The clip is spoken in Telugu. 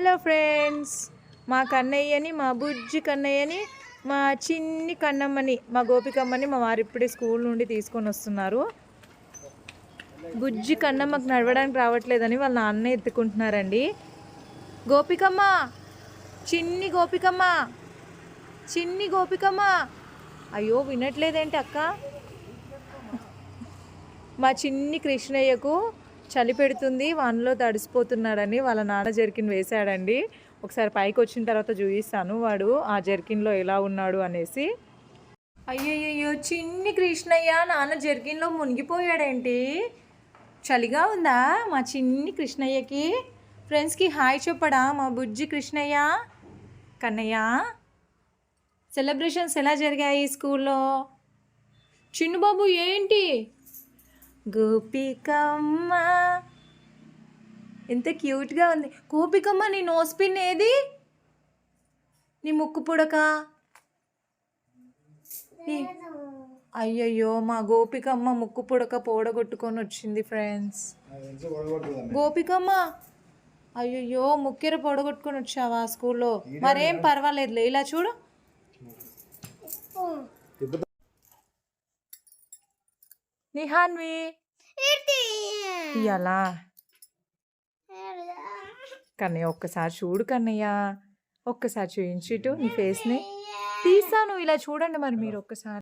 హలో ఫ్రెండ్స్ మా కన్నయ్యని మా బుజ్జి కన్నయ్యని మా చిన్ని కన్నమ్మని మా గోపికమ్మని మా వారు ఇప్పుడే స్కూల్ నుండి తీసుకొని వస్తున్నారు. బుజ్జి కన్నమ్మకు నడవడానికి రావట్లేదని వాళ్ళ నాన్న ఎత్తుకుంటున్నారండి. గోపికమ్మ చిన్ని గోపికమ్మ చిన్ని గోపికమ్మ. అయ్యో వినట్లేదేంటి అక్క? మా చిన్ని కృష్ణయ్యకు చలి పెడుతుంది వానలో తడిసిపోతున్నాడని వాళ్ళ నాన్న జర్కిన్ వేశాడండి. ఒకసారి పైకి వచ్చిన తర్వాత చూపిస్తాను వాడు ఆ జర్కిన్లో ఎలా ఉన్నాడు అనేసి. అయ్యయ్యో చిన్ని కృష్ణయ్య నాన్న జర్కిన్లో మునిగిపోయాడేంటి? చలిగా ఉందా మా చిన్ని కృష్ణయ్యకి? ఫ్రెండ్స్కి హాయ్ చెప్పడా మా బుజ్జి కృష్ణయ్య? కన్నయ్య సెలబ్రేషన్స్ ఎలా జరిగాయి స్కూల్లో? చిన్నుబాబు ఏంటి? గోపికమ్మ. ఎంత క్యూట్గా ఉంది. గోపికమ్మ నీ నోస్ పిన్ ఏది? నీ ముక్కు పుడక. అయ్యయ్యో మా గోపికమ్మ ముక్కు పుడక పోడగొట్టుకొని వచ్చింది ఫ్రెండ్స్ గోపికమ్మ అయ్యయ్యో ముక్కెర పొడగొట్టుకొని వచ్చావా స్కూల్లో మరేం పర్వాలేదులే ఇలా చూడు. నిహాన్వి ఇయ్యాలా కన్నయ్య ఒక్కసారి చూడు కన్నయ్య. ఒక్కసారి చూయించిటు నీ ఫేస్ని తీసాను ఇలా చూడండి మరి మీరు ఒక్కసారి.